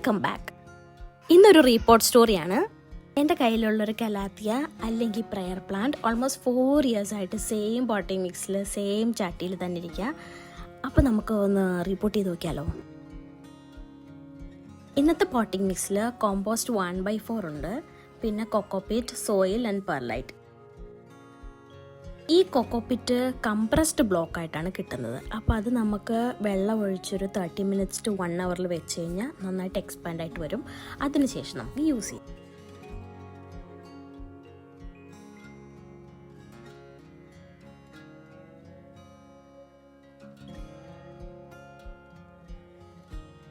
Welcome back ഇന്നൊരു report സ്റ്റോറിയാണ് എന്റെ കയ്യിലുള്ളൊരു കലാത്തിയ അല്ലെങ്കിൽ prayer plant almost four years ആയിട്ട് സെയിം ബോട്ടി മിക്സിൽ സെയിം ചാട്ടിയിൽ തന്നെ ഇരിക്കുക അപ്പോൾ നമുക്ക് ഒന്ന് റിപ്പോർട്ട് ചെയ്ത് നോക്കിയാലോ? ഇന്നത്തെ പോട്ടിംഗ് മിക്സിൽ കോമ്പോസ്റ്റ് വൺ ബൈ ഫോർ ഉണ്ട്. പിന്നെ കൊക്കോപീറ്റ് സോയിൽ ആൻഡ് പെർലൈറ്റ് ഈ കൊക്കോപ്പിറ്റ് കംപ്രസ്ഡ് ബ്ലോക്ക് ആയിട്ടാണ് കിട്ടുന്നത്. അപ്പോൾ അത് നമുക്ക് വെള്ളം ഒഴിച്ചൊരു തേർട്ടി മിനിറ്റ്സ് ടു വൺ അവറിൽ വെച്ച് കഴിഞ്ഞാൽ നന്നായിട്ട് എക്സ്പാൻഡ് ആയിട്ട് വരും. അതിനുശേഷം നമുക്ക് യൂസ് ചെയ്യാം.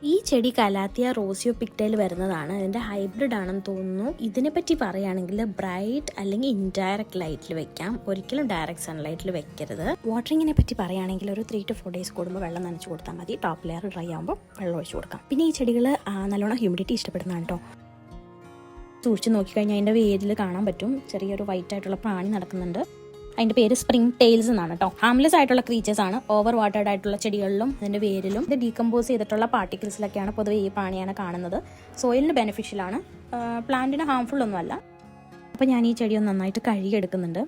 ഈ ചെടി കലാത്തിയ റോസിയോ പിക്ടയിൽ വരുന്നതാണ്. ഇതിന്റെ ഹൈബ്രിഡ് ആണെന്ന് തോന്നുന്നു. ഇതിനെപ്പറ്റി പറയുകയാണെങ്കിൽ ബ്രൈറ്റ് അല്ലെങ്കിൽ ഇൻഡയറക്റ്റ് ലൈറ്റിൽ വെക്കാം. ഒരിക്കലും ഡയറക്റ്റ് സൺലൈറ്റിൽ വെക്കരുത്. വാട്ടറിങ്ങിനെ പറ്റി പറയുകയാണെങ്കിൽ ഒരു ത്രീ ടു ഫോർ ഡേയ്സ് കൂടുമ്പോൾ വെള്ളം നനച്ച് കൊടുത്താൽ മതി. ടോപ്പ് ലെയർ ഡ്രൈ ആകുമ്പോൾ വെള്ളം ഒഴിച്ച് കൊടുക്കാം. പിന്നെ ഈ ചെടികൾ നല്ലോണം ഹ്യൂമിഡിറ്റി ഇഷ്ടപ്പെടുന്നതാണ് കേട്ടോ സൂക്ഷിച്ച് നോക്കിക്കഴിഞ്ഞാൽ അതിന്റെ വേരിൽ കാണാൻ പറ്റും. ചെറിയൊരു വൈറ്റ് ആയിട്ടുള്ള പ്രാണി നടക്കുന്നുണ്ട്. അതിന്റെ പേര് സ്പ്രിംഗ് ടെയിൽസ് എന്നാണ് കേട്ടോ ഹാംലെസ് ആയിട്ടുള്ള ക്രീച്ചേഴ്സ് ആണ്. ഓവർ വാട്ടേഡ് ആയിട്ടുള്ള ചെടികളിലും അതിന്റെ വേരിലും ഇത് ഡീകമ്പോസ് ചെയ്തിട്ടുള്ള പാർട്ടിക്കിൾസിലൊക്കെയാണ് പൊതുവെ ഈ പാണിയാണ് കാണുന്നത്. സോയിലിന് ബെനിഫിഷ്യൽ ആണ്. പ്ലാന്റിന് ഹാംഫുൾ ഒന്നുമല്ല അപ്പോൾ ഞാൻ ഈ ചെടി ഒന്ന് നന്നായിട്ട് കഴുകിയെടുക്കുന്നുണ്ട്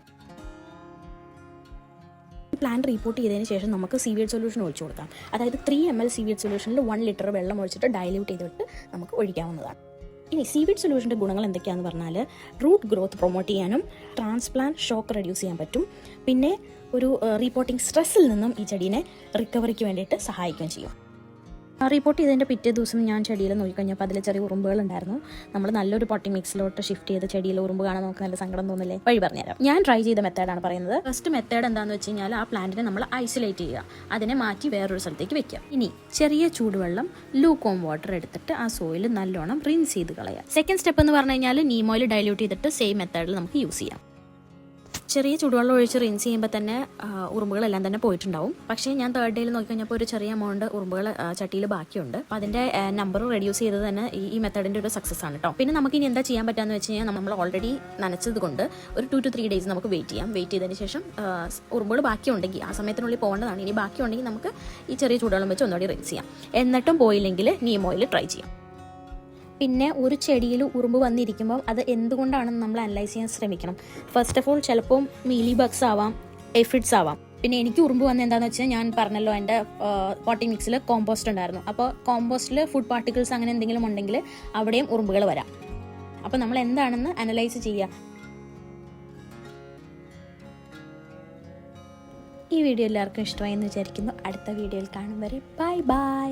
പ്ലാൻ റിപ്പോർട്ട് ചെയ്തതിന് ശേഷം നമുക്ക് സീവിയഡ് സൊല്യൂഷൻ ഒഴിച്ചു കൊടുക്കാം. അതായത് ത്രീ എം എൽ സീവിയഡ് സൊല്യൂഷനിൽ വൺ ലിറ്റർ വെള്ളം ഒഴിച്ചിട്ട് ഡൈല്യൂട്ട് ചെയ്തിട്ട് നമുക്ക് ഒഴിക്കാവുന്നതാണ്. ഇനി സീവിഡ് സൊല്യൂഷന്റെ ഗുണങ്ങൾ എന്തൊക്കെയാണെന്ന് പറഞ്ഞാൽ റൂട്ട് ഗ്രോത്ത് പ്രൊമോട്ട് ചെയ്യാനും ട്രാൻസ്പ്ലാന്റ് ഷോക്ക് റെഡ്യൂസ് ചെയ്യാൻ പറ്റും. പിന്നെ ഒരു റീപോർട്ടിംഗ് സ്ട്രെസ്സിൽ നിന്നും ഈ ചെടീനെ റിക്കവറിക്ക് വേണ്ടിയിട്ട് സഹായിക്കുകയും ചെയ്യും. റിപ്പോർട്ട് ചെയ്തതിന്റെ പിറ്റേ ദിവസം ഞാൻ ചെടിയിൽ നോക്കിക്കഴിഞ്ഞപ്പോൾ അതിൽ ചെറിയ ഉറുമ്പുകൾ ഉണ്ടായിരുന്നു നമ്മൾ നല്ലൊരു പൊട്ടി മിക്സിലോട്ട് ഷിഫ്റ്റ് ചെയ്ത് ചെടിയിൽ ഉറുമ്പ് കാണാൻ നമുക്ക് നല്ല സങ്കടം തോന്നില്ലേ? വഴി പറഞ്ഞുതരാം. ഞാൻ ട്രൈ ചെയ്ത മെത്തേഡാണ് പറയുന്നത്. ഫസ്റ്റ് മെത്തേഡ് എന്താണെന്ന് വെച്ച് കഴിഞ്ഞാൽ ആ പ്ലാന്റിനെ നമ്മൾ ഐസൊലേറ്റ് ചെയ്യുക. അതിനെ മാറ്റി വേറൊരു സ്ഥലത്തേക്ക് വെക്കുക. ഇനി ചെറിയ ചൂടുവെള്ളം ലൂക്കോം വാട്ടർ എടുത്തിട്ട് ആ സോയിൽ നല്ലോണം റിൻസ് ചെയ്ത് കളയുക. സെക്കൻഡ് സ്റ്റെപ്പ് എന്ന് പറഞ്ഞു കഴിഞ്ഞാൽ നീമോയിൽ ഡൈല്യൂട്ട് ചെയ്തിട്ട് സെയിം മെത്തേഡിൽ നമുക്ക് യൂസ് ചെയ്യാം. ചെറിയ ചൂടുവെള്ളം ഒഴിച്ച് റിൻസ് ചെയ്യുമ്പോൾ തന്നെ ഉറുമ്പുകളെല്ലാം തന്നെ പോയിട്ടുണ്ടാവും. പക്ഷേ ഞാൻ തേർഡ് ഡേയിൽ നോക്കി കഴിഞ്ഞപ്പോൾ ഒരു ചെറിയ എമൗണ്ട് ഉറുമ്പുകൾ ചട്ടിയിൽ ബാക്കിയുണ്ട്. അപ്പോൾ അതിന്റെ നമ്പർ റെഡ്യൂസ് ചെയ്തത് തന്നെ ഈ ഈ മെത്തേഡിന്റെ ഒരു സക്സസ് ആണ് കേട്ടോ പിന്നെ നമുക്ക് ഇനി എന്താ ചെയ്യാൻ പറ്റാന്ന് വെച്ച് കഴിഞ്ഞാൽ നമ്മൾ ഓൾറെഡി നനച്ചത് കൊണ്ട് ഒരു ടു ടു ത്രീ ഡേയ്സ് നമുക്ക് വെയിറ്റ് ചെയ്യാം. വെയിറ്റ് ചെയ്തതിന് ശേഷം ഉറുമ്പുകൾ ബാക്കിയുണ്ടെങ്കിൽ ആ സമയത്തിനുള്ളിൽ പോകേണ്ടതാണ്. ഇനി ബാക്കിയുണ്ടെങ്കിൽ നമുക്ക് ഈ ചെറിയ ചൂടുവെള്ളം വെച്ച് ഒന്നുകൂടി റിൻസ് ചെയ്യാം. എന്നിട്ടും പോയില്ലെങ്കിൽ നീം ഓയിൽ ട്രൈ ചെയ്യാം. പിന്നെ ഒരു ചെടിയിൽ ഉറുമ്പ് വന്നിരിക്കുമ്പോൾ അത് എന്തുകൊണ്ടാണെന്ന് നമ്മൾ അനലൈസ് ചെയ്യാൻ ശ്രമിക്കണം. ഫസ്റ്റ് ഓഫ് ഓൾ ചിലപ്പോൾ മീലി ബഗ്സ് ആവാം എഫിഡ്സ് ആവാം. പിന്നെ എനിക്ക് ഉറുമ്പ് വന്ന എന്താണെന്ന് വെച്ചാൽ ഞാൻ പറഞ്ഞല്ലോ എന്റെ പോട്ടിംഗ് മിക്സിൽ കോമ്പോസ്റ്റ് ഉണ്ടായിരുന്നു. അപ്പോൾ കോമ്പോസ്റ്റിൽ ഫുഡ് പാർട്ടിക്കിൾസ് അങ്ങനെ എന്തെങ്കിലും ഉണ്ടെങ്കിൽ അവിടെയും ഉറുമ്പുകൾ വരാം. അപ്പോൾ നമ്മൾ എന്താണെന്ന് അനലൈസ് ചെയ്യുക ഈ വീഡിയോ എല്ലാവർക്കും ഇഷ്ടമായി എന്ന് വിചാരിക്കുന്നു. അടുത്ത വീഡിയോയിൽ കാണും വരെ. Bye bye